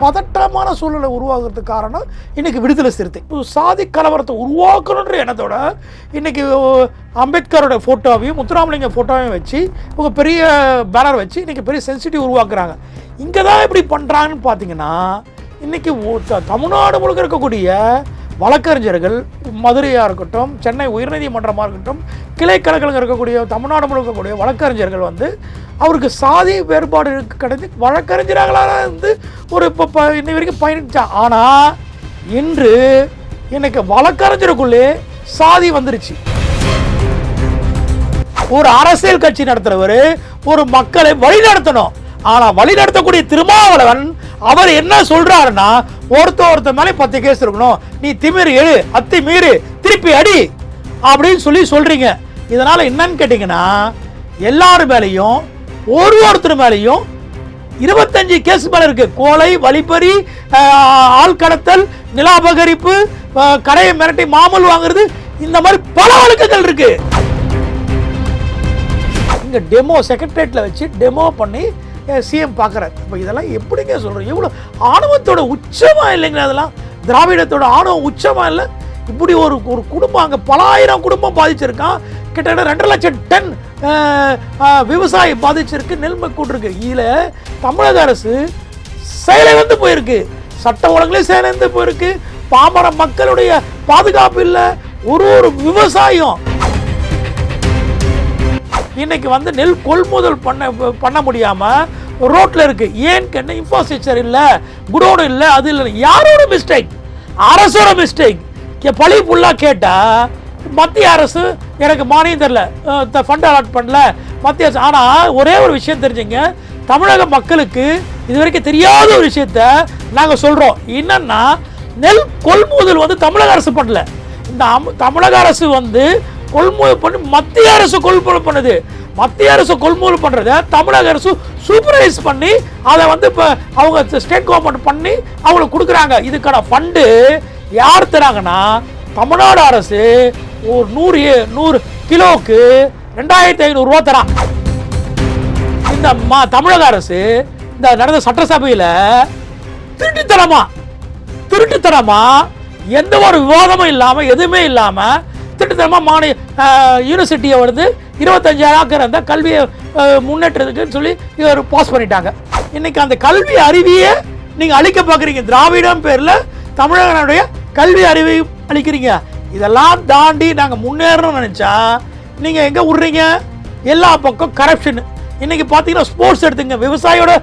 பதட்டமான சூழ்நிலை உருவாகிறதுக்கு காரணம் இன்னைக்கு விடுதலை சிறுத்தை. சாதி கலவரத்தை உருவாக்கணுன்ற எண்ணத்தோட இன்னைக்கு அம்பேத்கரோட ஃபோட்டோவையும் முத்துராமலிங்க ஃபோட்டோவையும் வச்சு ஒரு பெரிய பேனர் வச்சு இன்னைக்கு பெரிய சென்சிட்டிவ் உருவாக்குறாங்க. இங்கே தான் எப்படி பண்ணுறாங்கன்னு பார்த்தீங்கன்னா இன்னைக்கு த- தமிழ்நாடு முழுக்க இருக்கக்கூடிய வழக்கறிஞர்கள் மதுரையாக இருக்கட்டும் சென்னை உயர்நீதிமன்றமாக இருக்கட்டும் கிளை கழகங்கள் இருக்கக்கூடிய தமிழ்நாடு முழுக்க இருக்கக்கூடிய வழக்கறிஞர்கள் வந்து அவருக்கு சாதி வேறுபாடு கிடைத்து வழக்கறிஞர்களாக இருந்து ஒரு இப்போ இன்னை வரைக்கும் பயணிச்சா. ஆனால் இன்று இன்னைக்கு வழக்கறிஞருக்குள்ளே சாதி வந்துருச்சு. ஒரு அரசியல் கட்சி நடத்துகிறவர் ஒரு மக்களை வழி நடத்தணும் வழிநடத்தக்கூடிய வழி நடத்தக்கூடிய திருமாவளவன் அவர் என்ன சொல்றாருன்னா ஒருத்த ஒருத்த மேலே பத்து கேஸ் இருக்கணும். நீ திமிரு எழு அத்தி மீறு திருப்பி அடி அப்படின்னு சொல்லி சொல்றீங்க. இதனால என்னன்னு கேட்டீங்கன்னா எல்லார் மேலேயும் ஒரு ஒருத்தர் மேலேயும் இருபத்தஞ்சு கேஸ் மேல இருக்கு. கோலை வழிப்பறி ஆள்கடத்தல் ஆள் கடத்தல் நிலாபகரிப்பு கடையை மிரட்டி மாமூல் வாங்குறது இந்த மாதிரி பல வழக்குகள் இருக்கு. இங்கே டெமோ செக்ரட்டரியேட்டில் வச்சு டெமோ பண்ணி சிஎம் பார்க்குறாரு. இப்போ இதெல்லாம் எப்படிங்க சொல்கிறோம் எவ்வளோ ஆணவத்தோட உச்சமாக இல்லைங்க அதெல்லாம்? திராவிடத்தோட ஆணவம் உச்சமாக இல்லை? இப்படி ஒரு ஒரு குடும்பம் அங்கே பல ஆயிரம் குடும்பம் பாதிச்சிருக்கான் கிட்டத்தட்ட ரெண்டரை லட்சம் டன் விவசாயம் விவசாயி பாதிச்சிருக்கு நெல்மை கூட்டிருக்கு. இதில் தமிழக அரசு செயலிழந்து போயிருக்கு. சட்ட ஒழுங்குலேயும் செயலிழந்து போயிருக்கு. பாமர மக்களுடைய பாதுகாப்பு இல்லை. ஒரு ஒரு விவசாயம் இன்னைக்கு வந்து நெல் கொள்முதல் பண்ண பண்ண முடியாமல் ரோட்டில் இருக்குது ஏன் கேட்ட இன்ஃப்ராஸ்ட்ரக்சர் இல்லை குடோடு இல்லை அது இல்லை. யாரோட மிஸ்டேக் அரசோட மிஸ்டேக் பழி ஃபுல்லாக கேட்டால் மத்திய அரசு எனக்கு மானியம் தெரில. ஃபண்ட் அலாட் பண்ணல. மத்திய அரசு ஆனால் ஒரே ஒரு விஷயம் தெரிஞ்சுங்க. தமிழக மக்களுக்கு இது வரைக்கும் தெரியாத ஒரு விஷயத்த நாங்கள் சொல்கிறோம் என்னென்னா நெல் கொள்முதல் வந்து தமிழக அரசு பண்ணல. இந்த தமிழக அரசு வந்து கொள்முதல் பண்ணி மத்திய அரசு கொள்முதல் பண்ணுது. மத்திய அரசு கொள்முதல் பண்ணுறத தமிழக அரசு சூப்பர்வைஸ் பண்ணி அதை வந்து இப்போ அவங்க ஸ்டேட் கவர்மெண்ட் பண்ணி அவங்களுக்கு கொடுக்குறாங்க. இதுக்கான ஃபண்டு யார் தராங்கன்னா தமிழ்நாடு அரசு ஒரு நூறு நூறு கிலோவுக்கு ரெண்டாயிரத்தி ஐநூறுரூவா தரான். இந்த மா தமிழக அரசு இந்த நடந்த சட்டசபையில் திருட்டுத்தனமா திருட்டுத்தனமா எந்த ஒரு விவாதமும் இல்லாமல் எதுவுமே இல்லாமல் திட்டத்தனமாக மாநில யூனிவர்சிட்டியை வந்து இருபத்தஞ்சாயிரம் ஆக்கிற அந்த கல்வியை முன்னேற்றத்துக்குன்னு சொல்லி இவர் பாஸ் பண்ணிட்டாங்க. இன்னைக்கு அந்த கல்வி அறிவியை நீங்கள் அழிக்க பார்க்குறீங்க. திராவிடம் பேரில் தமிழகனுடைய கல்வி அறிவை அளிக்கிறீங்க. இதெல்லாம் தாண்டி நாங்கள் முன்னேறணும்னு நினச்சா நீங்கள் எங்கே விடுறீங்க எல்லா பக்கம் கரப்ஷன் இன்னைக்கு பார்த்தீங்கன்னா ஸ்போர்ட்ஸ் எடுத்துங்க. விவசாயியோட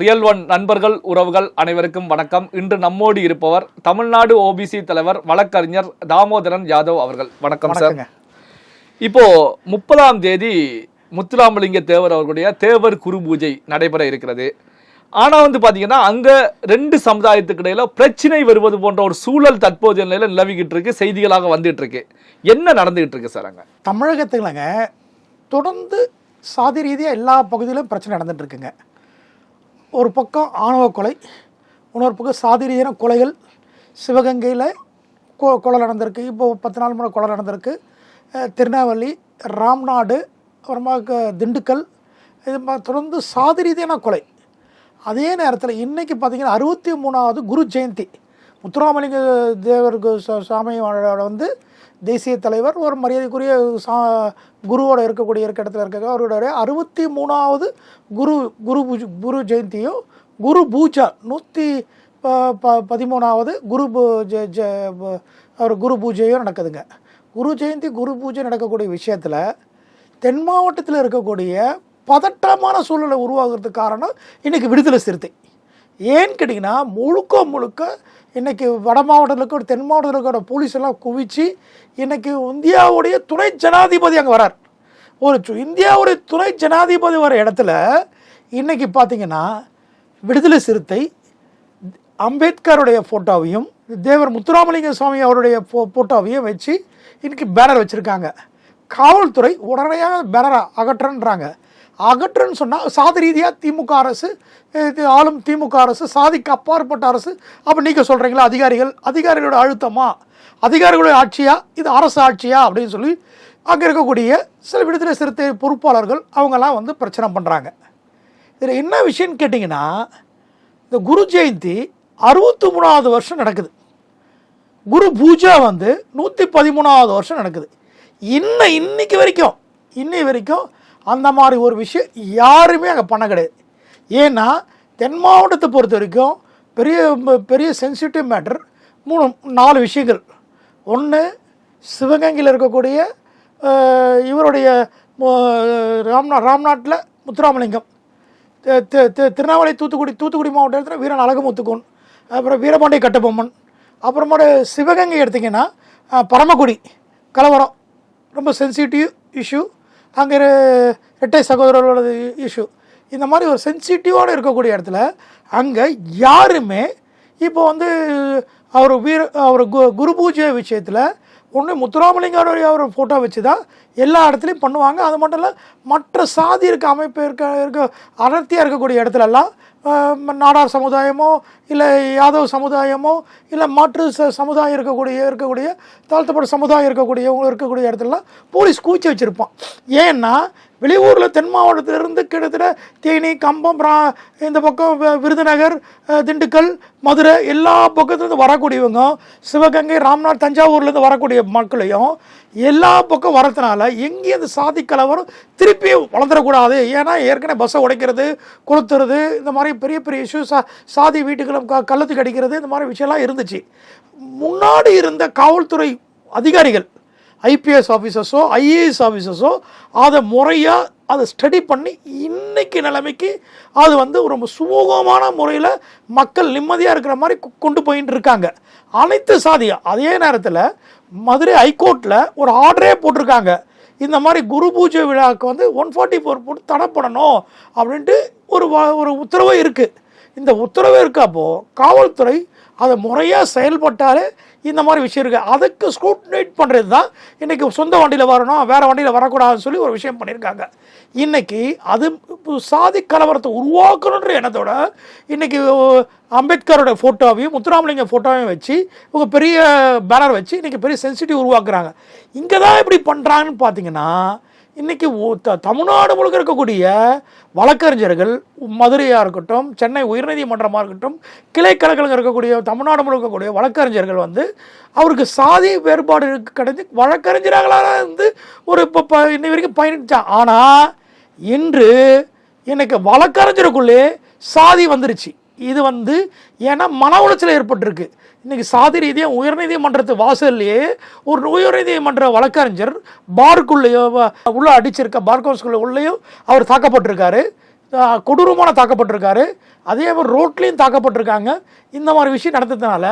ரியல் ஒன் நண்பர்கள் உறவுகள் அனைவருக்கும் வணக்கம். இன்று நம்மோடு இருப்பவர் தமிழ்நாடு ஓபிசி தலைவர் வழக்கறிஞர் தாமோதரன் யாதவ் அவர்கள். வணக்கம் சார். இப்போ முப்பதாம் தேதி முத்துராமலிங்க தேவர் அவர்களுடைய தேவர் குரு பூஜை நடைபெற இருக்கிறது. ஆனா வந்து பாத்தீங்கன்னா அங்க ரெண்டு சமுதாயத்துக்கு இடையில பிரச்சனை வருவது போன்ற ஒரு சூழல் தற்போதைய நிலையில நிலவிக்கிட்டு இருக்கு செய்திகளாக வந்துட்டு இருக்கு. என்ன நடந்துகிட்டு இருக்கு சார் அங்க? தமிழகத்துலங்க தொடர்ந்து சாதி ரீதியாக எல்லா பகுதியிலும் பிரச்சனை நடந்துட்டு இருக்குங்க. ஒரு பக்கம் ஆணவ கொலை இன்னொரு பக்கம் சாதி ரீதியான கொலைகள். சிவகங்கையில் கொ கொலை நடந்திருக்கு. இப்போ பத்து நாள் முறை கொலை நடந்திருக்கு. அஹ் திருநெல்வேலி ராம்நாடு அப்புறமா திண்டுக்கல். இது தொடர்ந்து சாதி ரீதியான கொலை. அதே நேரத்தில் இன்றைக்கி பார்த்தீங்கன்னா அறுபத்தி மூணாவது குரு ஜெயந்தி. முத்துராமலிங்க தேவர் கு- சா- சாமியோட வந்து தேசிய தலைவர் ஒரு மரியாதைக்குரிய சா குருவோட இருக்கக்கூடிய இருக்க இடத்துல இருக்க அவருடைய அறுபத்தி மூணாவது குரு குரு பூஜ் குரு ஜெயந்தியும் குரு பூஜா நூற்றி ப ப- பதிமூணாவது குரு பூ ஜ அவர் குரு பூஜையும் நடக்குதுங்க. குரு ஜெயந்தி குரு பூஜை நடக்கக்கூடிய விஷயத்தில் தென் மாவட்டத்தில் இருக்கக்கூடிய பதட்டமான சூழ்நிலை உருவாகிறதுக்கு காரணம் இன்றைக்கி விடுதலை சிறுத்தை. ஏன்னு கேட்டிங்கன்னா முழுக்க முழுக்க இன்றைக்கி வட மாவட்டத்தில் இருக்க தென் மாவட்டத்தில் இருக்கிற போலீஸ் எல்லாம் குவிச்சு இன்றைக்கி இந்தியாவுடைய துணை ஜனாதிபதி அங்கே வரார். ஒரு இந்தியாவுடைய துணை ஜனாதிபதி வர இடத்துல இன்றைக்கி பார்த்தீங்கன்னா விடுதலை சிறுத்தை அம்பேத்கருடைய ஃபோட்டோவையும் தேவர் முத்துராமலிங்க சுவாமி அவருடைய ஃபோ ஃபோட்டோவையும் வச்சு இன்றைக்கி பேனர் வச்சுருக்காங்க. காவல்துறை உடனடியாக பேனரை அகற்றன்றாங்க அகற்றுன்னு சொன்னால் சாதி ரீதியாக திமுக அரசு இது ஆளும் திமுக அரசு சாதிக்கு அப்பாற்பட்ட அரசு. அப்போ நீங்கள் சொல்கிறீங்களா அதிகாரிகள்? அதிகாரிகளோட அழுத்தமா? அதிகாரிகளோட ஆட்சியா? இது அரசு ஆட்சியா? அப்படின்னு சொல்லி அங்கே இருக்கக்கூடிய சில விடுதலை சிறுத்தை பொறுப்பாளர்கள் அவங்கெல்லாம் வந்து பிரச்சனை பண்ணுறாங்க இதில் என்ன விஷயம்னு கேட்டிங்கன்னா இந்த குரு ஜெயந்தி அறுபத்தி மூணாவது வருஷம் நடக்குது. குரு பூஜா வந்து நூற்றி பதிமூணாவது வருஷம் நடக்குது. இன்னும் இன்னைக்கு வரைக்கும் இன்னை வரைக்கும் அந்த மாதிரி ஒரு விஷயம் யாருமே அங்கே பண்ண கிடையாது. ஏன்னா தென் மாவட்டத்தை பொறுத்த வரைக்கும் பெரிய பெரிய சென்சிட்டிவ் மேட்டர் மூணு நாலு விஷயங்கள். ஒன்று சிவகங்கையில் இருக்கக்கூடிய இவருடைய ராம்நா ராம்நாட்டில் முத்துராமலிங்கம். தி- தூத்துக்குடி தூத்துக்குடி மாவட்டத்தில் வீரன் அழகுமுத்துக்கோன். அப்புறம் வீரபாண்டிய கட்டபொம்மன். அப்புறமோட சிவகங்கை எடுத்திங்கன்னா பரமக்குடி கலவரம். ரொம்ப சென்சிட்டிவ் இஷ்யூ அங்கே இரட்டை சகோதரர்களோட இஷ்யூ. இந்த மாதிரி ஒரு சென்சிட்டிவோடு இருக்கக்கூடிய இடத்துல அங்கே யாருமே இப்போ வந்து அவர் வீர அவர் கு குரு பூஜை விஷயத்தில் ஒன்று முத்துராமலிங்கருடைய அவர் ஃபோட்டோ வச்சு தான் எல்லா இடத்துலையும் பண்ணுவாங்க. அது மட்டும் இல்லை மற்ற சாதி இருக்க அமைப்பு இருக்க இருக்க அடர்த்தியாக இருக்கக்கூடிய இடத்துலலாம் நாடார் சமுதாயமோ இல்லை யாதவ் சமுதாயமோ இல்லை மாற்று ச சமுதாயம் இருக்கக்கூடிய இருக்கக்கூடிய தாழ்த்தப்பட்ட சமுதாயம் இருக்கக்கூடியவங்க இருக்கக்கூடிய இடத்துலலாம் போலீஸ் கூச்சி வச்சுருப்பான். ஏன்னா வெளியூரில் தென் மாவட்டத்திலிருந்து கிட்டத்தட்ட தேனி கம்பம் இந்த பக்கம் வி- விருதுநகர் திண்டுக்கல் மதுரை எல்லா பக்கத்துலேருந்து வரக்கூடியவங்க சிவகங்கை ராம்நாத் தஞ்சாவூர்லேருந்து வரக்கூடிய மக்களையும் எல்லா பக்கம் வரதுனால எங்கேயும் அந்த சாதி கலவரம் திருப்பி வளர்ந்துடக்கூடாது. ஏன்னா ஏற்கனவே பஸ்ஸை உடைக்கிறது கொளுத்துறது இந்த மாதிரி பெரிய பெரிய இஷ்யூ சா சாதி வீட்டுகளும் க கள்ளத்துக்கு அடிக்கிறது இந்த மாதிரி விஷயம்லாம் இருந்துச்சு. முன்னாடி இருந்த காவல்துறை அதிகாரிகள் ஐபிஎஸ் ஆஃபீஸர்ஸோ ஐஏஎஸ் ஆஃபீஸர்ஸோ அதை முறையாக அதை ஸ்டடி பண்ணி இன்னைக்கு நிலைமைக்கு அது வந்து ரொம்ப சுமூகமான முறையில் மக்கள் நிம்மதியாக இருக்கிற மாதிரி கொண்டு போயின்னு இருக்காங்க. அனைத்து சாதியும் அதே நேரத்தில் மதுரை ஹைகோர்ட்டில் ஒரு ஆர்டரே போட்டிருக்காங்க. இந்த மாதிரி குரு பூஜை விழாவுக்கு வந்து ஒன் ஃபார்ட்டி ஃபோர் போட்டு தடை பண்ணணும் அப்படின்ட்டு ஒரு வ- ஒரு உத்தரவு இருக்குது இந்த உத்தரவு இருக்கப்போ காவல்துறை அதை முறையாக செயல்பட்டாலே இந்த மாதிரி விஷயம் இருக்குது அதுக்கு ஸ்க்ரூட்னைட் பண்ணுறது தான் இன்றைக்கி சொந்த வண்டியில் வரணும் வேறு வண்டியில் வரக்கூடாதுன்னு சொல்லி ஒரு விஷயம் பண்ணியிருக்காங்க. இன்றைக்கி அது சாதி கலவரத்தை உருவாக்கணுன்ற எண்ணத்தோட இன்றைக்கி அம்பேத்கரோட ஃபோட்டோவையும் முத்துராமலிங்க ஃபோட்டோவையும் வச்சு இவங்க பெரிய பேனர் வச்சு இன்றைக்கி பெரிய சென்சிட்டிவ் உருவாக்குறாங்க. இங்கே தான் எப்படி பண்ணுறாங்கன்னு பார்த்தீங்கன்னா இன்றைக்கி ஒ- த- தமிழ்நாடு முழுக்க இருக்கக்கூடிய வழக்கறிஞர்கள் மதுரையாக இருக்கட்டும் சென்னை உயர்நீதிமன்றமாக இருக்கட்டும் கிளைக்கணக்கில் இருக்கக்கூடிய தமிழ்நாடு முழுக்க வழக்கறிஞர்கள் வந்து அவருக்கு சாதி வேறுபாடு கிடைச்சி வழக்கறிஞர்களாக இருந்து ஒரு இப்போ ப இன்னை வரைக்கும் பயணிச்சான் ஆனால் இன்று எனக்கு வழக்கறிஞருக்குள்ளே சாதி வந்துருச்சு. இது வந்து ஏன்னா மன உளைச்சல் ஏற்பட்டிருக்கு. இன்றைக்கி சாதி ரீதியாக உயர்நீதிமன்றத்து வாசல்லையே ஒரு உயர்நீதிமன்ற வழக்கறிஞர் பாருக்குள்ளேயோ உள்ளே அடிச்சிருக்க பார் உள்ளேயோ உள்ளேயும் அவர் தாக்கப்பட்டிருக்காரு. கொடூரமான தாக்கப்பட்டிருக்காரு. அதே மாதிரி ரோட்லேயும் தாக்கப்பட்டிருக்காங்க. இந்த மாதிரி விஷயம் நடந்ததுனால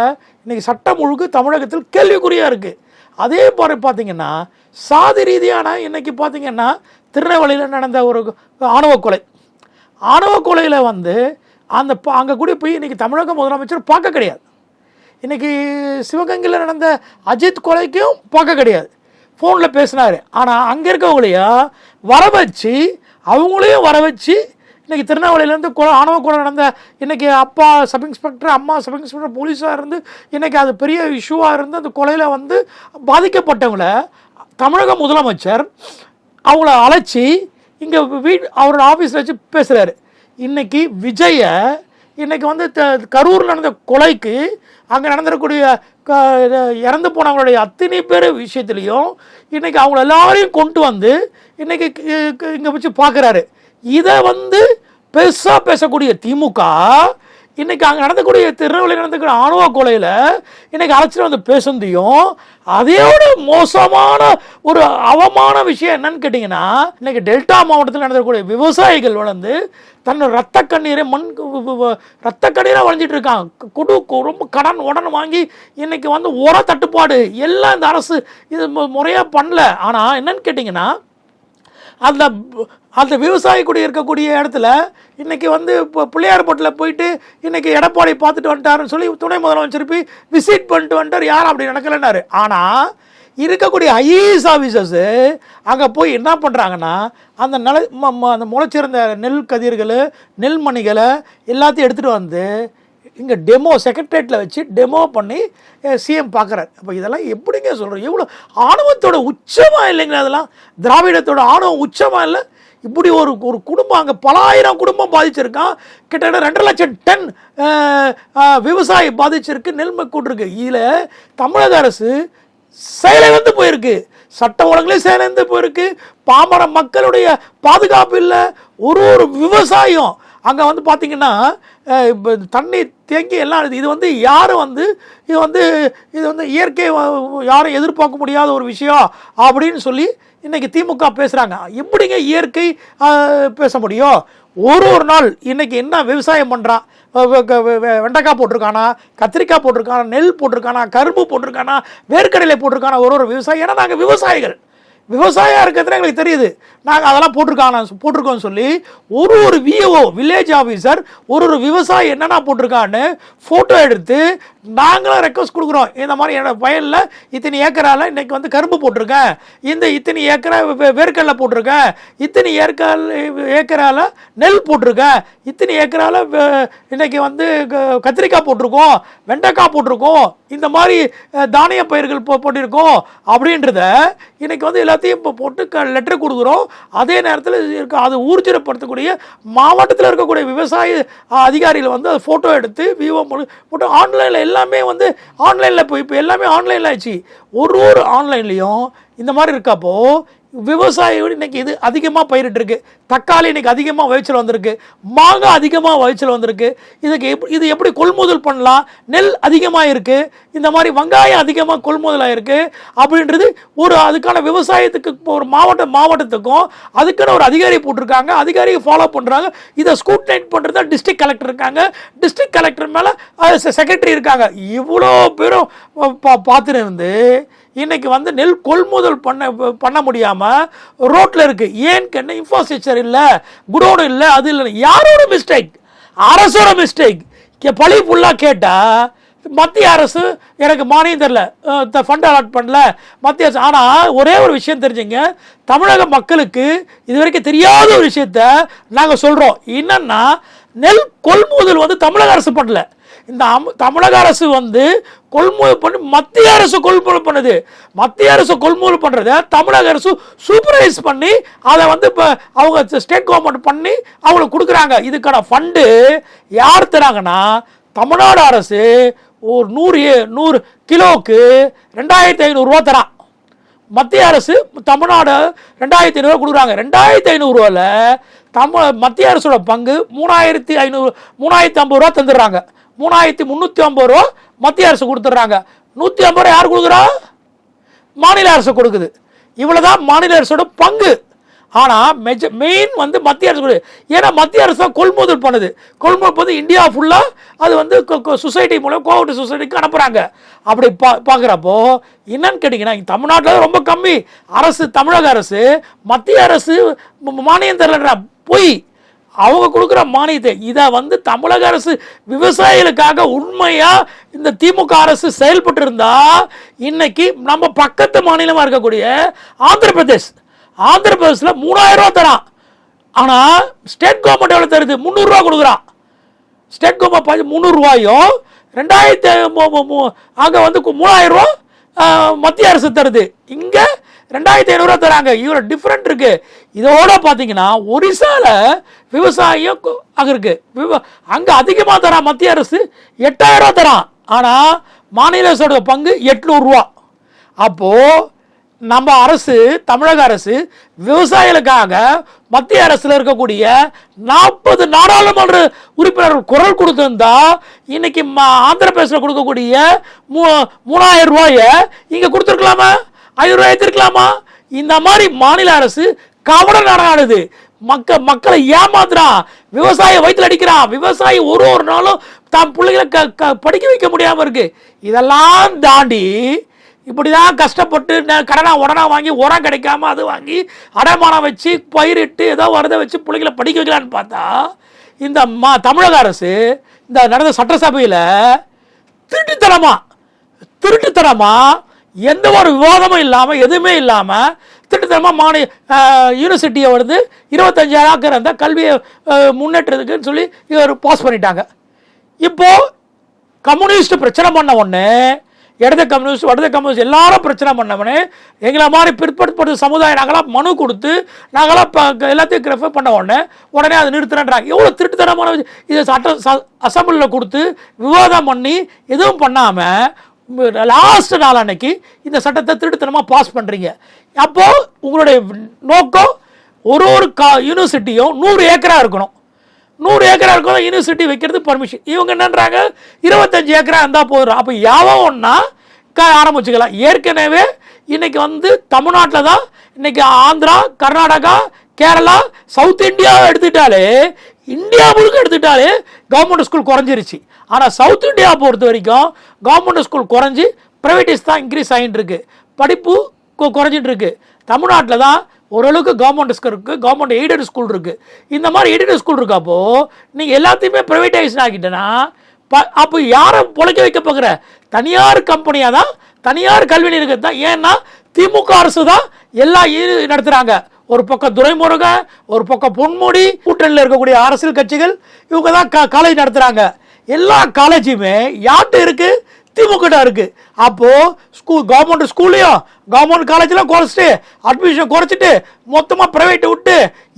இன்றைக்கி சட்டம் முழுக்க தமிழகத்தில் கேள்விக்குறியாக இருக்குது அதே மாதிரி பார்த்தீங்கன்னா சாதி ரீதியான இன்னைக்கு பார்த்தீங்கன்னா திருநெல்வேலியில் நடந்த ஒரு ஆணவ கொலை. ஆணவ கொலையில் வந்து அந்த அங்கே கூட போய் இன்னைக்கு தமிழக முதலமைச்சர் பார்க்க கிடையாது. இன்றைக்கி சிவகங்கையில் நடந்த அஜித் கொலைக்கும் பார்க்க கிடையாது. ஃபோனில் பேசினார். ஆனால் அங்கே இருக்கவங்களையும் வர வச்சு அவங்களையும் வர வச்சு இன்றைக்கி திருநெல்வேலியிலேருந்து கொலை ஆணவ கொலை நடந்த இன்றைக்கி அப்பா சப் இன்ஸ்பெக்டர் அம்மா சப் இன்ஸ்பெக்டர் போலீஸாக இருந்து இன்றைக்கி அது பெரிய இஷ்யூவாக இருந்து அந்த கொலையில் வந்து பாதிக்கப்பட்டவங்கள தமிழக முதலமைச்சர் அவங்கள அழைச்சி இங்கே வீட் அவரோட ஆஃபீஸில் வச்சு பேசுகிறாரு இன்றைக்கி விஜயை இன்றைக்கி வந்து த- கரூரில் நடந்த கொலைக்கு அங்கே நடந்துடக்கூடிய க- இறந்து போனவங்களுடைய அத்தனை பேர் விஷயத்துலையும் இன்றைக்கி அவங்க எல்லாரையும் கொண்டு வந்து இன்றைக்கி இங்கே வச்சு பார்க்குறாரு. இதை வந்து பெருசாக பேசக்கூடிய திமுக இன்றைக்கி அங்கே நடந்தக்கூடிய திருநெல்வேலி நடந்தக்கூடிய ஆணவ கொலையில் இன்றைக்கி அழைச்சிட்டு வந்து பேசுனதையும் அதையோட மோசமான ஒரு அவமான விஷயம் என்னன்னு கேட்டிங்கன்னா இன்றைக்கி டெல்டா மாவட்டத்தில் நடந்தக்கூடிய விவசாயிகள் வளர்ந்து தன்னோட ரத்த கண்ணீரை மண் ரத்த கண்ணீரை வளைஞ்சிட்டு இருக்காங்க. குடு ரொம்ப கடன் உடன் வாங்கி இன்றைக்கி வந்து உர தட்டுப்பாடு எல்லாம் இந்த அரசு இது முறையாக பண்ணல. ஆனால் என்னன்னு கேட்டிங்கன்னா அந்த அந்த விவசாயி கூட இருக்கக்கூடிய இடத்துல இன்றைக்கி வந்து இப்போ பிள்ளையார்பட்டில் போயிட்டு இன்றைக்கி எடப்பாடி பார்த்துட்டு வந்துட்டாருன்னு சொல்லி துணை முதலமைச்சர் போய் விசிட் பண்ணிட்டு வந்துட்டார். யாரும் அப்படி நடக்கலைன்னாரு ஆனால் இருக்கக்கூடிய ஐஏஎஸ் ஆஃபீஸர்ஸு அங்கே போய் என்ன பண்ணுறாங்கன்னா அந்த நில ம- ம- அந்த முளைச்சிருந்த நெல் கதிர்களை நெல்மணிகளை எல்லாத்தையும் எடுத்துகிட்டு வந்து இங்கே டெமோ செக்ரட்டரியேட்டில் வச்சு டெமோ பண்ணி சிஎம் பார்க்குறாரு அப்போ இதெல்லாம் எப்படிங்க சொல்கிறோம் எவ்வளோ ஆணவத்தோட உச்சமாக இல்லைங்களா அதெல்லாம்? திராவிடத்தோட ஆணவம் உச்சமாக இல்லை? இப்படி ஒரு ஒரு குடும்பம் அங்கே பல ஆயிரம் குடும்பம் பாதிச்சிருக்கான் கிட்டத்தட்ட ரெண்டரை லட்சம் டன் விவசாயி பாதிச்சிருக்கு நெல்மை கூட்டிருக்கு இதில் தமிழக அரசு செயலிழந்து போயிருக்கு. சட்ட ஒழுங்குலேயும் செயலிழந்து போயிருக்கு. பாமர மக்களுடைய பாதுகாப்பு இல்லை. ஒரு ஒரு விவசாயம். அங்கே வந்து பார்த்தீங்கன்னா இப்போ தண்ணி தேங்கி எல்லாம் இருக்குது. இது வந்து யாரும் வந்து இது வந்து இது வந்து இயற்கை யாரும் எதிர்பார்க்க முடியாத ஒரு விஷயம் அப்படின்னு சொல்லி இன்றைக்கி திமுக பேசுகிறாங்க எப்படிங்க இயற்கை பேச முடியும்? ஒரு ஒரு நாள் இன்றைக்கி என்ன விவசாயம் பண்ணுறான் வெண்டைக்காய் போட்டிருக்கானா? கத்திரிக்காய் போட்டிருக்கானா? நெல் போட்டிருக்கானா? கரும்பு போட்டிருக்கானா? வேர்க்கடலை போட்டிருக்கானா? ஒரு ஒரு விவசாயி ஏன்னா நாங்கள் விவசாயிகள்? விவசாயம் இருக்கிறது எங்களுக்கு தெரியுது. நாங்கள் அதெல்லாம் போட்டிருக்காங்க போட்டிருக்கோம்னு சொல்லி ஒரு ஒரு விஏஓ வில்லேஜ் ஆஃபீஸர் ஒரு ஒரு விவசாயி என்னென்ன போட்டிருக்கான்னு ஃபோட்டோ எடுத்து நாங்களும் ரெக்வஸ்ட் கொடுக்குறோம். இந்த மாதிரி என்னோடய வயலில் இத்தனை ஏக்கரால் இன்றைக்கி வந்து கரும்பு போட்டிருக்கேன். இந்த இத்தனை ஏக்கரா வே- வேர்க்கடலை போட்டிருக்கேன். இத்தனை ஏற்கால் ஏக்கரால் நெல் போட்டிருக்கேன். இத்தனை ஏக்கரால் இன்றைக்கி வந்து க- கத்திரிக்காய் போட்டிருக்கோம். வெண்டைக்காய் போட்டிருக்கோம். இந்த மாதிரி தானிய பயிர்கள் போ போட்டிருக்கோம். அப்படின்றத இன்றைக்கி வந்து எல்லாத்தையும் இப்போ போட்டு க லெட்டர் கொடுக்குறோம். அதே நேரத்தில் இருக்க அது ஊர்ஜிதப்படுத்தக்கூடிய மாவட்டத்தில் இருக்கக்கூடிய விவசாய அதிகாரிகள் வந்து அதை ஃபோட்டோ எடுத்து விவோ போட்டு ஆன்லைனில் எல்லாமே வந்து ஆன்லைனில் இப்போ இப்போ எல்லாமே ஆன்லைனில் ஆச்சு ஒரு ஒரு ஆன்லைன்லேயும் இந்த மாதிரி இருக்கப்போ விவசாயிகள் இன்னைக்கு இது அதிகமாக பயிரிட்டிருக்கு தக்காளி இன்னைக்கு அதிகமாக விளைச்சல் வந்திருக்கு. மாங்காய் அதிகமாக விளைச்சல் வந்திருக்கு. இதுக்கு எப் இது எப்படி கொள்முதல் பண்ணலாம்? நெல் அதிகமாக இருக்குது இந்த மாதிரி வெங்காயம் அதிகமாக கொள்முதல் ஆகிருக்கு அப்படின்றது ஒரு அதுக்கான விவசாயத்துக்கு இப்போ ஒரு மாவட்ட மாவட்டத்துக்கும் அதுக்கான ஒரு அதிகாரி போட்டிருக்காங்க. அதிகாரியை ஃபாலோ பண்ணுறாங்க இதை ஸ்கூட்னைட் பண்ணுறது டிஸ்ட்ரிக்ட் கலெக்டர் இருக்காங்க. டிஸ்ட்ரிக்ட் கலெக்டர் மேலே செக்ரட்டரி இருக்காங்க. இவ்வளோ பேரும் பா- பார்த்துட்டு இருந்து இன்றைக்கி வந்து நெல் கொள்முதல் பண்ண பண்ண முடியாமல் ரோட்டில் இருக்குது ஏன்னு கேட்டால் இன்ஃப்ராஸ்ட்ரக்சர் இல்லை குடோன் இல்லை அது இல்லை. யாரோட மிஸ்டேக் அரசோட மிஸ்டேக் பழி ஃபுல்லாக கேட்டால் மத்திய அரசு எனக்கு மானியம் தெரில ஃபண்ட் அலாட் பண்ணல மத்திய அரசு. ஆனால் ஒரே ஒரு விஷயம் தெரிஞ்சுங்க தமிழக மக்களுக்கு இது வரைக்கும் தெரியாத ஒரு விஷயத்த நாங்கள் சொல்கிறோம் என்னென்னா நெல் கொள்முதல் வந்து தமிழக அரசு பண்ணல. இந்த தமிழக அரசு வந்து கொள்முதல் பண்ணி மத்திய அரசு கொள்முதல் பண்ணுது. மத்திய அரசு கொள்முதல் பண்ணுறத தமிழக அரசு சூப்பர்வைஸ் பண்ணி அதை வந்து இப்போ அவங்க ஸ்டேட் கவர்மெண்ட் பண்ணி அவங்களுக்கு கொடுக்குறாங்க. இதுக்கான ஃபண்டு யார் தராங்கன்னா தமிழ்நாடு அரசு ஒரு நூறு ஏ- நூறு கிலோவுக்கு ரெண்டாயிரத்தி ஐநூறுரூவா தரான். மத்திய அரசு தமிழ்நாடு ரெண்டாயிரத்தி ஐநூறுரூவா கொடுக்குறாங்க. ரெண்டாயிரத்தி ஐநூறுரூவாவில் தமிழ் மத்திய அரசோட பங்கு மூணாயிரத்தி ஐநூறு மூணாயிரத்தி ஐம்பது ரூபா தந்துடுறாங்க. மூணாயிரத்தி முந்நூற்றி ஐம்பது ரூபா மத்திய அரசு கொடுத்துட்றாங்க. நூற்றி ஐம்பது ரூபா யார் கொடுக்குறா? மாநில அரசு கொடுக்குது. இவ்வளவுதான் மாநில அரசோட பங்கு. ஆனால் மெஜ மெயின் வந்து மத்திய அரசு கொடு- ஏன்னா மத்திய அரசு தான் கொள்முதல் பண்ணுது. கொள்முதல் பண்ணி இந்தியா ஃபுல்லாக அது வந்து சொசைட்டி மூலம் கோஆப்ரேட்டிவ் சொசைட்டிக்கு அனுப்புகிறாங்க அப்படி பா பார்க்குறப்போ என்னன்னு கேட்டிங்கன்னா இங்கே தமிழ்நாட்டில் ரொம்ப கம்மி. அரசு தமிழக அரசு மத்திய அரசு மானியம் தரலன்ற பொய் அவங்க கொடுக்குற மானியத்தை. இதை வந்து தமிழக அரசு விவசாயிகளுக்காக உண்மையாக இந்த திமுக அரசு செயல்பட்டு இருந்தா இன்னைக்கு நம்ம பக்கத்து மாநிலமாக இருக்கக்கூடிய ஆந்திர பிரதேஷ். ஆந்திர பிரதேசில் மூணாயிரம் ரூபா தரான். ஆனால் ஸ்டேட் கவர்மெண்ட் எவ்வளோ தருது? முந்நூறுரூவா கொடுக்குறான். ஸ்டேட் கவர்மெண்ட் பாதி முந்நூறுரூவாயும் ரெண்டாயிரத்தி அங்கே வந்து கு- மூணாயிரம் ரூபா மத்திய அரசு தருது. இங்கே ரெண்டாயிரத்தி ஐநூறுரூவா தராங்க. இவ்வளோ டிஃப்ரெண்ட் இருக்கு. இதோட பார்த்தீங்கன்னா ஒரிசால விவசாயம் கு- அங்க இருக்கு. விவ அங்கே அதிகமாக தரான் மத்திய அரசு. எட்டாயிரரூவா தரான். ஆனால் மாநில அரசோட பங்கு எட்நூறுரூவா அப்போது நம்ம அரசு தமிழக அரசு விவசாயிகளுக்காக மத்திய அரசில் இருக்கக்கூடிய நாற்பது நாடாளுமன்ற உறுப்பினர்கள் குரல் கொடுத்துருந்தா இன்னைக்கு ஆந்திர பிரதேசில் கொடுக்கக்கூடிய மூ மூணாயிரம் ரூபாயை இங்கே கொடுத்துருக்கலாமா? ஐநூறு ரூபாய் எடுத்திருக்கலாமா இந்த மாதிரி மாநில அரசு கவட நாடானது. மக்க மக்களை ஏமாத்துறான் விவசாய வயிற்றுல அடிக்கிறான் விவசாயி ஒரு ஒரு நாளும் தான் பிள்ளைகளை க க- படிக்க வைக்க முடியாமல் இருக்கு. இதெல்லாம் தாண்டி இப்படிதான் கஷ்டப்பட்டு ந- கடனா உடனா வாங்கி உரம் கிடைக்காம அது வாங்கி அடைமானம் வச்சு பயிரிட்டு ஏதோ வரதை வச்சு பிள்ளைகளை படிக்க வைக்கலான்னு பார்த்தா இந்த மா தமிழக அரசு இந்த நடந்த சட்டசபையில் திருட்டுத்தனமா திருட்டுத்தனமா எந்த ஒரு விவாதமும் இல்லாமல் எதுவுமே இல்லாமல் திட்டத்தனமாக மாநில யூனிவர்சிட்டியை வந்து இருபத்தஞ்சாயிரம் ஆக்கிற அந்த கல்வியை முன்னேற்றத்துக்குன்னு சொல்லி இவர் பாஸ் பண்ணிட்டாங்க. இப்போது கம்யூனிஸ்ட் பிரச்சனை பண்ண உடனே இடது கம்யூனிஸ்ட் வடது கம்யூனிஸ்ட் எல்லாரும் பிரச்சனை பண்ணவனே எங்களை மாதிரி பிற்படுத்தப்பட்ட சமுதாயம் நாங்களாம் மனு கொடுத்து நாங்களாம் இப்போ எல்லாத்தையும் ரெஃபர் பண்ண உடனே உடனே அதை நிறுத்தினான்றாங்க எவ்வளோ திருட்டுத்தனமான இது இதை சட்ட அசம்பிளியில் கொடுத்து விவாதம் பண்ணி எதுவும் பண்ணாமல் லாஸ்ட் நாள் அன்னைக்கு இந்த சட்டத்தை திருட்டுத்தனமாக பாஸ் பண்ணுறீங்க அப்போது உங்களுடைய நோக்கம் ஒரு ஒரு கா யூனிவர்சிட்டியும் நூறு ஏக்கராக இருக்கணும். நூறு ஏக்கரா இருக்கணும் யூனிவர்சிட்டி வைக்கிறது பர்மிஷன் இவங்க என்னன்றாங்க? இருபத்தஞ்சு ஏக்கரா இருந்தால் போதும். அப்போ யாவோ ஒன்றா க ஆரம்பிச்சுக்கலாம். ஏற்கனவே இன்றைக்கி வந்து தமிழ்நாட்டில் தான் இன்றைக்கி ஆந்திரா கர்நாடகா கேரளா சவுத் இந்தியா எடுத்துட்டாலே இந்தியா முழுக்க எடுத்துட்டாலே கவர்மெண்ட் ஸ்கூல் குறைஞ்சிருச்சு. ஆனால் சவுத் இந்தியா பொறுத்த வரைக்கும் கவர்மெண்ட் ஸ்கூல் குறைஞ்சி ப்ரைவேட்டிஸ் தான் இன்க்ரீஸ் ஆகிட்டு இருக்கு படிப்பு குறைஞ்சிட்டு இருக்கு தமிழ்நாட்டில் தான் ஓரளவுக்கு கவர்மெண்ட் ஸ்கூல் இருக்குது கவர்மெண்ட் எய்டட் ஸ்கூல் இருக்குது இந்த மாதிரி எய்டட் ஸ்கூல் இருக்கப்போ நீங்கள் எல்லாத்தையுமே ப்ரைவேட்டைஸ் ஆகிட்டேன்னா ப அப்போ யாரை பொழைக்க வைக்க போகிற? தனியார் கம்பெனியாக தான் தனியார் கல்வி நிறுவனம் தான். ஏன்னா திமுக அரசு தான் எல்லா இது நடத்துகிறாங்க ஒரு பக்கம் துரைமுருகன் ஒரு பக்கம் பொன்முடி கூட்டணியில் இருக்கக்கூடிய அரசியல் கட்சிகள் இவங்க தான் க காலேஜ் நடத்துகிறாங்க எல்லா காலேஜுமே யார்கிட்ட இருக்குது திமுக இருக்குது அப்போது ஸ்கூல் கவர்மெண்ட் ஸ்கூல்லையும் கவர்மெண்ட் காலேஜ்லாம் குறைச்சிட்டு அட்மிஷன் குறைச்சிட்டு மொத்தமாக ப்ரைவேட்டை விட்டு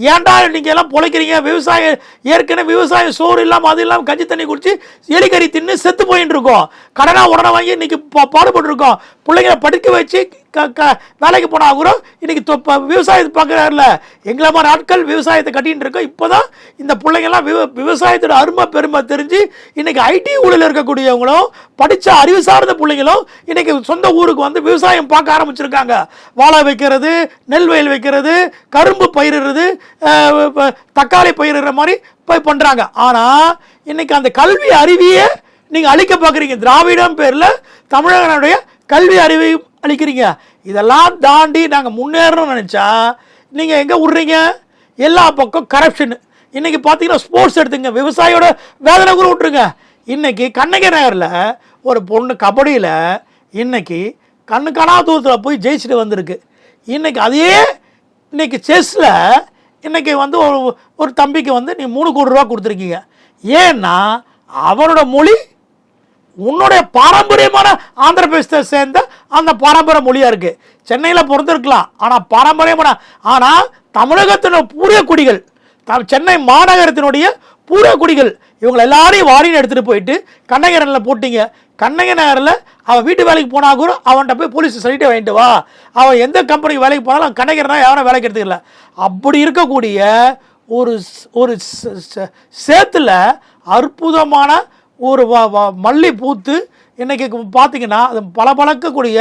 ஏன்டா நீங்கள் எல்லாம் பிழைக்கிறீங்க? விவசாயம் ஏற்கனவே விவசாயம் சோறு இல்லாமல் அது இல்லாமல் கஞ்சி தண்ணி குடிச்சு எலிக்கறி தின்னு செத்து போயின்னு இருக்கோம். கடனாக உடனே வாங்கி இன்னைக்கு பா- பாடுபட்டுருக்கோம். பிள்ளைங்களை படிக்க வச்சு க க வேலைக்கு போனால் கூட இன்றைக்கி தொ- விவசாயத்தை பார்க்குறாருல எங்களை மாதிரி ஆட்கள் விவசாயத்தை கட்டின்னு இருக்கோம். இப்போதான் இந்த பிள்ளைங்கெல்லாம் விவ விவசாயத்தோட அருமை பெருமை தெரிஞ்சு இன்றைக்கி ஐடி ஊழல் இருக்கக்கூடியவங்களும் படித்த அறிவு சார்ந்த பிள்ளைங்களும் இன்றைக்கி சொந்த ஊருக்கு வந்து விவசாயம் பார்க்க ஆரம்பிச்சிருக்காங்க. வாழை வைக்கிறது நெல் வயல் வைக்கிறது கரும்பு பயிரிடுறது தக்காளி பயிரிடுற மாதிரி போய் பண்ணுறாங்க ஆனால் இன்றைக்கி அந்த கல்வி அறிவியை நீங்கள் அழிக்க பார்க்குறீங்க. திராவிடம் பேரில் தமிழகனுடைய கல்வி அறிவை அளிக்கிறீங்க இதெல்லாம் தாண்டி நாங்கள் முன்னேறணும்னு நினச்சா நீங்கள் எங்கே விட்றீங்க எல்லா பக்கம் கரப்ஷன் இன்றைக்கி பார்த்தீங்கன்னா ஸ்போர்ட்ஸ் எடுத்துங்க. விவசாயியோட வேதனை கூட விட்ருங்க இன்னைக்கு கண்ணகி நகரில் ஒரு பொண்ணு கபடியில் இன்னைக்கு கண்ணு காணா தூரத்தில் போய் ஜெயிச்சுட்டு வந்திருக்கு. இன்றைக்கி அதே இன்றைக்கி செஸ்ஸில் இன்றைக்கி வந்து ஒரு ஒரு தம்பிக்கு வந்து நீ மூணு கோடி ரூபா கொடுத்துருக்கீங்க. ஏன்னா அவனோட மொழி உன்னுடைய பாரம்பரியமான ஆந்திர பிரதேசத்தை சேர்ந்த அந்த பாரம்பரிய மொழியாக இருக்குது சென்னையில் பிறந்திருக்கலாம் ஆனால் பாரம்பரியமான ஆனால் தமிழகத்தினுடைய பூரிய குடிகள் த சென்னை மாநகரத்தினுடைய பூரிய குடிகள் இவங்களை எல்லாரையும் வாரின்னு எடுத்துகிட்டு போயிட்டு கண்ணகி நகரில் போட்டிங்க. கண்ணகி நகரில் அவன் வீட்டு வேலைக்கு போனால் கூட அவன்கிட்ட போய் போலீஸ் சொல்லிட்டு வாங்கிட்டு வா. அவன் எந்த கம்பெனிக்கு வேலைக்கு போனாலும் கண்ணகி தான் யாரும் வேலைக்கு எடுத்துக்கல. அப்படி இருக்கக்கூடிய ஒரு ஒரு சேத்துல அற்புதமான ஒரு வ- வ- மல்லி பூத்து இன்றைக்கி பார்த்தீங்கன்னா அது பல பழக்கக்கூடிய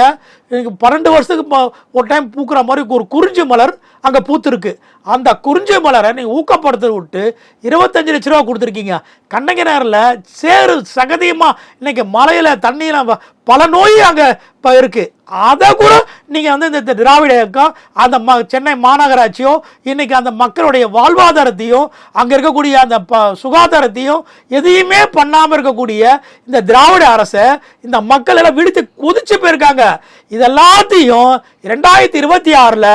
இன்றைக்கி பன்னெண்டு வருஷத்துக்கு ஒரு டைம் பூக்கிற மாதிரி ஒரு குறிஞ்சி மலர் அங்கே பூத்துருக்கு. அந்த குறிஞ்சி மலரை நீங்கள் ஊக்கப்படுத்த விட்டு இருபத்தஞ்சு லட்ச ரூபா கொடுத்துருக்கீங்க. கண்ணகி நேரில் சேரு சகதியமாக இன்னைக்கு மலையில் தண்ணியில் பல நோய் அங்கே இப்போ இருக்குது அதை கூட நீங்கள் வந்து இந்த திராவிட இயக்கம் அந்த ம சென்னை மாநகராட்சியோ இன்றைக்கி அந்த மக்களுடைய வாழ்வாதாரத்தையும் அங்கே இருக்கக்கூடிய அந்த ப சுகாதாரத்தையும் எதையுமே பண்ணாமல் இருக்கக்கூடிய இந்த திராவிட அரசை இந்த மக்கள் எல்லாம் விடுத்து குதிச்சு போயிருக்காங்க. இதெல்லாத்தையும் ரெண்டாயிரத்தி இருபத்தி ஆறில்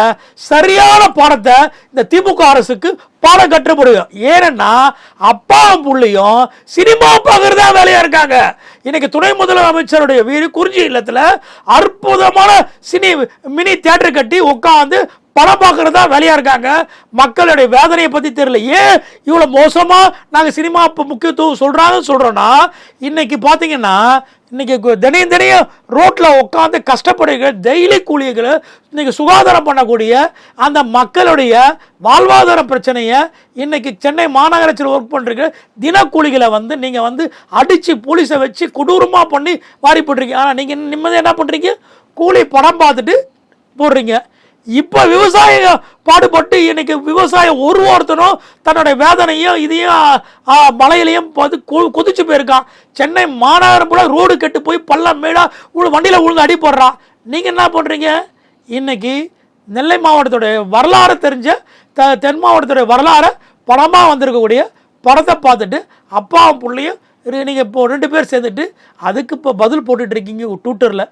சரியான பணத்தை இந்த திமுக அரசுக்கு பாடம் கற்று முடியும் ஏன்னா அப்பாவும் பிள்ளையும் சினிமா பார்க்கறதா வேலையா இருக்காங்க. இன்னைக்கு துணை முதலமைச்சருடைய வீடு குறிஞ்சி இல்லத்தில் அற்புதமான சினி மினி தியேட்டர் கட்டி உட்காந்து படம் பார்க்கறது தான் வேலையாக இருக்காங்க. மக்களுடைய வேதனையை பற்றி தெரியல. ஏன் இவ்வளோ மோசமாக நாங்கள் சினிமா முக்கியத்துவம் சொல்கிறாங்கன்னு சொல்கிறோன்னா இன்றைக்கி பார்த்தீங்கன்னா இன்னைக்கு தினையும் தினையும் ரோட்டில் உட்காந்து கஷ்டப்படுகிற டெய்லி கூலிகளை இன்னைக்கு சுகாதாரம் பண்ணக்கூடிய அந்த மக்களுடைய வாழ்வாதார பிரச்சனையை இன்னைக்கு சென்னை மாநகராட்சியில் ஒர்க் பண்ணுறீங்க தினக்கூலிகளை வந்து நீங்கள் வந்து அடித்து போலீஸை வச்சு கொடூரமாக பண்ணி வாரி போட்டிருக்கீங்க. ஆனால் நீங்கள் நிம்மதியாக என்ன பண்ணுறீங்க கூலி படம் பார்த்துட்டு போடுறீங்க. இப்போ விவசாயம் பாடுபட்டு இன்னைக்கு விவசாயம் ஒரு ஒருத்தனும் தன்னுடைய வேதனையும் இதையும் மலையிலையும் பார்த்து கொ- கொதிச்சு போயிருக்கான். சென்னை மாநகரம் கூட ரோடு கெட்டு போய் பள்ளம் மேடா வண்டியில் விழுந்து அடி போடுறான். நீங்கள் என்ன பண்ணுறீங்க இன்னைக்கு நெல்லை மாவட்டத்துடைய வரலாறு தெரிஞ்ச த தென் மாவட்டத்துடைய வரலாறை படமாக வந்திருக்கக்கூடிய படத்தை பார்த்துட்டு அப்பாவும் பிள்ளையும் நீங்கள் இப்போ ரெண்டு பேர் சேர்ந்துட்டு அதுக்கு இப்போ பதில் போட்டுட்ருக்கீங்க ட்விட்டரில்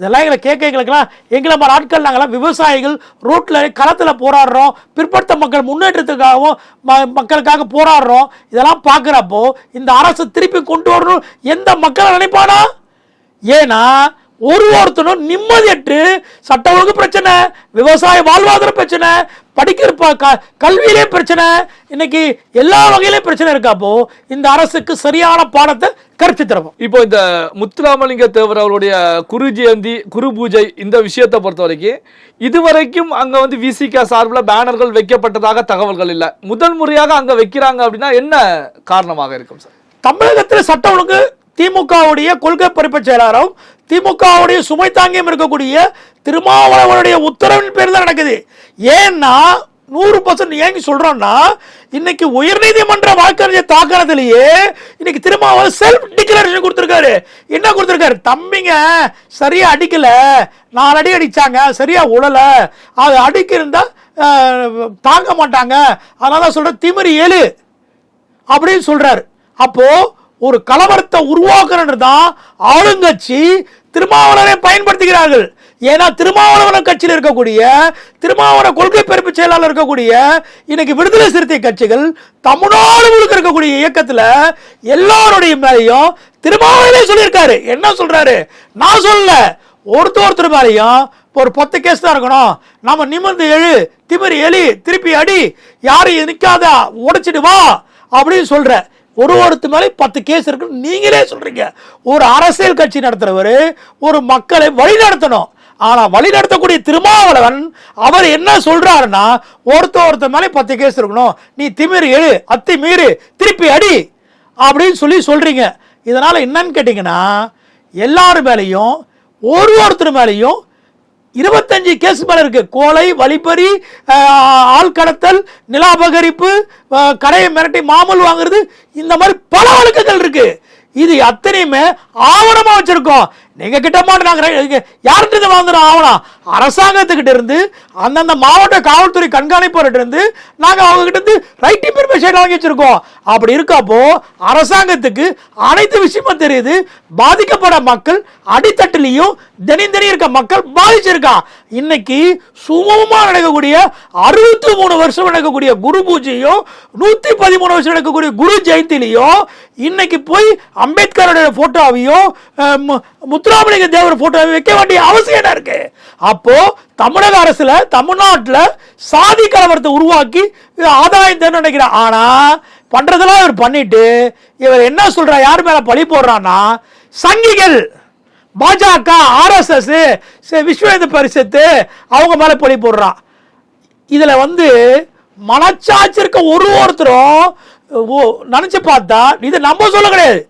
இதெல்லாம் எங்களை கேட்க எங்களுக்கெல்லாம் எங்களை மாதிரி ஆட்கள் நாங்களாம் விவசாயிகள் ரோட்டில் களத்தில் போராடுறோம். பிற்படுத்த மக்கள் முன்னேற்றத்துக்காகவும் ம மக்களுக்காக போராடுறோம். இதெல்லாம் பார்க்குறப்போ இந்த அரசு திருப்பி கொண்டு வரணும் எந்த மக்களை நினைப்பானா? ஏன்னா ஒரு ஒருத்தனும் நிம்மதியற்று சட்ட ஒழுங்கு பிரச்சனை விவசாய வாழ்வாதார பிரச்சனை படிக்கிற ப- க- கல்வியிலே பிரச்சனை. இன்னைக்கு எல்லா வகையிலையும் பிரச்சனை இருக்கப்போ இந்த அரசுக்கு சரியான பாடத்தை கற்பித்து தரணும். இப்போ இந்த முத்துராமலிங்க தேவர் அவருடைய குரு ஜெயந்தி குரு பூஜை இந்த விஷயத்தை பொறுத்த வரைக்கும் இதுவரைக்கும் அங்க வந்து விசிகா சார்பில் பேனர்கள் வைக்கப்பட்டதாக தகவல்கள் இல்லை. முதல் முறையாக அங்க வைக்கிறாங்க அப்படின்னா என்ன காரணமாக இருக்கும் சார்? தமிழகத்தில் சட்ட ஒழுங்கு திமுகவுடைய கொள்கை பறிப்பு செயலாளரும் திமுகவுடைய சுமை தாங்கியும் இருக்கக்கூடிய திருமாவளவனுடைய உத்தரவின் பேர் தான் நடக்குது. ஏன்னா நூறு பர்சன்ட் ஏங்கி சொல்றோம்னா இன்னைக்கு உயர்நீதிமன்ற வழக்கறிஞர் தாக்கனத்திலேயே இன்னைக்கு திருமாவளவன் செல்ஃப் டிக்ளரேஷன் கொடுத்துருக்காரு. என்ன கொடுத்துருக்காரு? தம்பிங்க சரியா அடிக்கல. நாலு அடி அடிச்சாங்க. சரியா உழல அது அடிக்கிருந்தா தாங்க மாட்டாங்க. அதனால தான் சொல்ற திமிரி ஏழு அப்படின்னு சொல்றாரு. அப்போது ஒரு கலவரத்தை உருவாக்குறது தான் ஆளுங்கட்சி திருமாவளவனை பயன்படுத்துகிறார்கள். ஏன்னா திருமாவளவன் கட்சியில் இருக்கக்கூடிய திருமாவளவன் கொள்கை பிறப்பு செயலாளர் இருக்கக்கூடிய இன்னைக்கு விடுதலை சிறுத்தை கட்சிகள் தமிழ்நாடு முழுக்க இருக்கக்கூடிய இயக்கத்தில் எல்லாருடைய மேலையும் திருமாவளவனே சொல்லியிருக்காரு. என்ன சொல்றாரு? நான் சொல்லல. ஒருத்தர் ஒருத்தர் மேலையும் இப்போ ஒரு பத்து கேஸ் தான் இருக்கணும். நம்ம நிமிர்ந்து எழு திமிர் எலி திருப்பி அடி யாரையும் நிற்காத உடைச்சிட்டு வா அப்படின்னு சொல்கிற ஒரு ஒருத்தர் மேலே பத்து கேஸ் இருக்குன்னு நீங்களே சொல்றீங்க. ஒரு அரசியல் கட்சி நடத்துறவர் ஒரு மக்களை வழிநடத்தணும். ஆனால் வழிநடத்தக்கூடிய வழி நடத்தக்கூடிய திருமாவளவன் அவர் என்ன சொல்றாருன்னா ஒருத்தர் ஒருத்தர் மேலே பத்து கேஸ் இருக்கணும். நீ திமிரு எழு அத்தி மீறு திருப்பி அடி அப்படின்னு சொல்லி சொல்றீங்க. இதனால என்னன்னு கேட்டிங்கன்னா எல்லார் மேலேயும் ஒரு ஒருத்தர் மேலேயும் இருபத்தஞ்சு கேஸ் மேல இருக்கு. கோலை வழிப்பறி ஆஹ், ஆள் கடத்தல் நிலாபகரிப்பு கடையை மிரட்டி மாமூல் வாங்குறது இந்த மாதிரி பல வழக்குகள் இருக்கு. இது அத்தனையுமே ஆவணமா வச்சிருக்கோம். நீங்க கிட்ட மாட்டு நாங்கள் யார்கிட்ட இருந்து வாங்குறோம்? ஆவணம். அரசாங்கத்துக்கிட்ட இருந்து அந்தந்த மாவட்ட காவல்துறை கண்காணிப்பாளர்கிட்ட இருந்து நாங்கள் அவங்ககிட்ட இருந்து ரைட் இன்ஃபர்மேஷன் வாங்கி வச்சிருக்கோம். அப்படி இருக்கப்போ அரசாங்கத்துக்கு அனைத்து விஷயமும் தெரியுது. பாதிக்கப்பட மக்கள் அடித்தட்டிலையும் தினம் இருக்க மக்கள் பாதிச்சிருக்கான் இன்னைக்கு சுமூகமாக நடக்கக்கூடிய அறுபத்தி மூணு வருஷம் நடக்கக்கூடிய குரு பூஜையும் நூற்றி பதிமூணு வருஷம் நடக்கக்கூடிய குரு ஜெயந்திலையும் இன்னைக்கு போய் அம்பேத்கரோட போட்டோவையும் மு- முத்துராமலிங்க தேவர் போட்டோவையும் வைக்க வேண்டிய அவசியம் என்ன இருக்கு? அப்போ தமிழக அரசுல தமிழ்நாட்டில் சாதி கலவரத்தை உருவாக்கி ஆதாயம் நினைக்கிறேன் ஆனா பண்றதெல்லாம் இவர் பண்ணிட்டு இவர் என்ன சொல்றா யார் மேல பழி போடுறான்னா சங்கிகள் பாஜக ஆர்எஸ்எஸ் விஸ்வ இந்து பரிஷத்து அவங்க மேல பழி போடுறான் இதுல வந்து மனச்சாட்சி இருக்க ஒரு ஒருத்தரும் ஓ, நினைச்சு பார்த்தா இது நம்ம சொல்ல கிடையாது.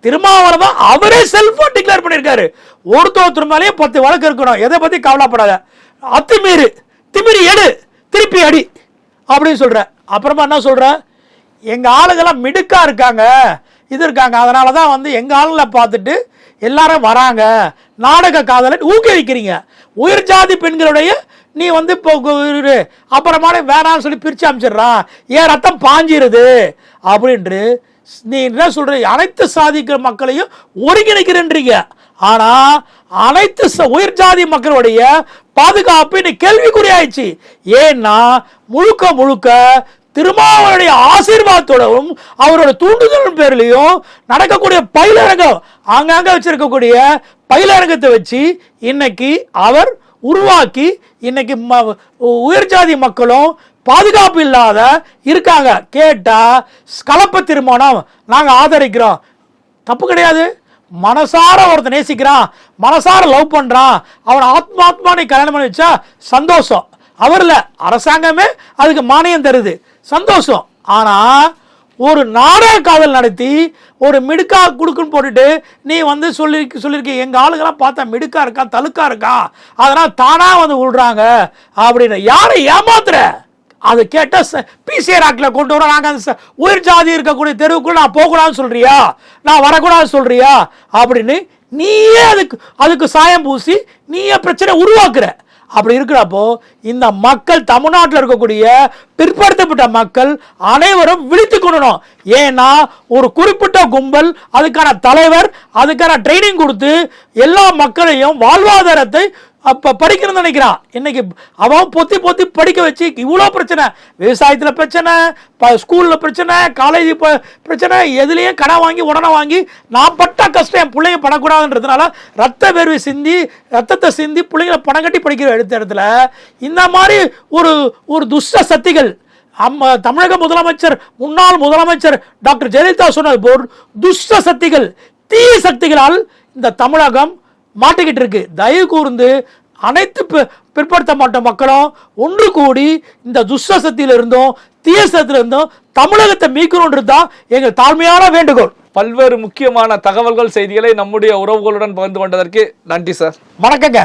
திருமாவளவன் அவரே செல்ஃபோன் டிக்ளேர் பண்ணியிருக்காரு. ஒருத்தர் ஒருத்தர் பத்து வழக்கு இருக்கணும். எதை பற்றி கவலைப்படாத. அத்துமீறு திமிரி எடு திருப்பி அடி அப்படின்னு சொல்கிறேன் அப்புறமா என்ன சொல்கிற எங்கள் ஆளுங்கெல்லாம் மிடுக்கா இருக்காங்க. இது இருக்காங்க. அதனால தான் வந்து எங்கள் ஆளுங்களை பார்த்துட்டு எல்லாரும் வராங்க. நாடக காதலை ஊக்குவிக்கிறீங்க. உயிர் ஜாதி பெண்களுடைய நீ வந்து இப்போ கு- அப்புறமான வேணாம்னு சொல்லி பிரித்து அமைச்சிடுறான். ஏன் ரத்தம் பாஞ்சிருது? அப்படின்ட்டு நீ என்ன சொல்கிற அனைத்து சாதிக்கிற மக்களையும் ஒருங்கிணைக்கிறன்றீங்க. ஆனால் அனைத்து ச- உயர் ஜாதி மக்களுடைய பாதுகாப்பு இன்னைக்கு கேள்விக்குறியாயிடுச்சு. ஏன்னா முழுக்க முழுக்க திருமாவளுடைய ஆசீர்வாதத்தோடவும் அவரோட தூண்டுதல் பேர்லையும் நடக்கக்கூடிய பயிலரங்கம் ஆங்காங்க வச்சிருக்கக்கூடிய பயிலரங்கத்தை வச்சு இன்னைக்கு அவர் உருவாக்கி இன்னைக்கு ம- உயர் ஜாதி மக்களும் பாதுகாப்பு இல்லாத இருக்காங்க. கேட்டால் கலப்ப திருமணம் நாங்கள் ஆதரிக்கிறோம். தப்பு கிடையாது. மனசார ஒருத்தன் நேசிக்கிறான். மனசார லவ் பண்ணுறான் அவன் ஆத்மாத்மானை கல்யாணம் பண்ணி வச்சா சந்தோஷம். அவரில் அரசாங்கமே அதுக்கு மானியம் தருது. சந்தோஷம். ஆனால் ஒரு நாடக காதல் நடத்தி ஒரு மிடுக்கா கொடுக்குன்னு போட்டுட்டு நீ வந்து சொல்லி சொல்லியிருக்க எங்கள் ஆளுங்கெல்லாம் பார்த்தா மிடுக்கா இருக்கான் தலுக்கா இருக்கான் அதனால் தானாக வந்து விடுறாங்க அப்படின்னு யாரை ஏமாத்துற? அது கேட்டால் பிசிஆர் ஆக்டில் கொண்டு வரோம் நாங்கள் அந்த உயிர் ஜாதி இருக்கக்கூடிய தெருவுக்குள்ள நான் போகக்கூடாதுன்னு சொல்றியா? நான் வரக்கூடாதுன்னு சொல்றியா? அப்படின்னு நீயே அதுக்கு அதுக்கு சாயம் பூசி நீயே பிரச்சனை உருவாக்குற. அப்படி இருக்கிறப்போ இந்த மக்கள் தமிழ்நாட்டில் இருக்கக்கூடிய பிற்படுத்தப்பட்ட மக்கள் அனைவரும் விழித்து கொள்ளணும். ஏன்னா ஒரு குறிப்பிட்ட கும்பல் அதுக்கான தலைவர் அதுக்கான ட்ரைனிங் கொடுத்து எல்லா மக்களையும் வாழ்வாதாரத்தை அப்போ படிக்கணும்னு நினைக்கிறான் இன்னைக்கு அவன் பொத்தி பொத்தி படிக்க வச்சு இவ்வளோ பிரச்சனை. விவசாயத்தில் பிரச்சனை ப ஸ்கூலில் பிரச்சனை காலேஜ் பிரச்சனை எதுலேயும் கடன் வாங்கி உடனே வாங்கி நான் பட்ட கஷ்டம் என் பிள்ளைங்க படக்கூடாதுன்றதுனால ரத்த வேர்வை சிந்தி ரத்தத்தை சிந்தி பிள்ளைங்களை பணம் கட்டி படிக்கிற எடுத்த இடத்துல இந்த மாதிரி ஒரு ஒரு துஷ்ட சக்திகள் அம்ம தமிழக முதலமைச்சர் முன்னாள் முதலமைச்சர் டாக்டர் ஜெயலலிதா சொன்னது போல் துஷ்ட சக்திகள் தீய சக்திகளால் இந்த தமிழகம் மாட்டிக்கிட்டு இருக்கு. தயவு கூர்ந்து அனைத்து பிற்படுத்தப்பட்ட மக்களும் ஒன்று கூடி இந்த துஷ்ட சக்தியில இருந்தும் தீய சக்தியில இருந்தும் தமிழகத்தை மீட்கணுன்றது தான் எங்கள் தாழ்மையான வேண்டுகோள். பல்வேறு முக்கியமான தகவல்கள் செய்திகளை நம்முடைய உறவுகளுடன் பகிர்ந்து கொண்டதற்கு நன்றி சார். வணக்கங்க.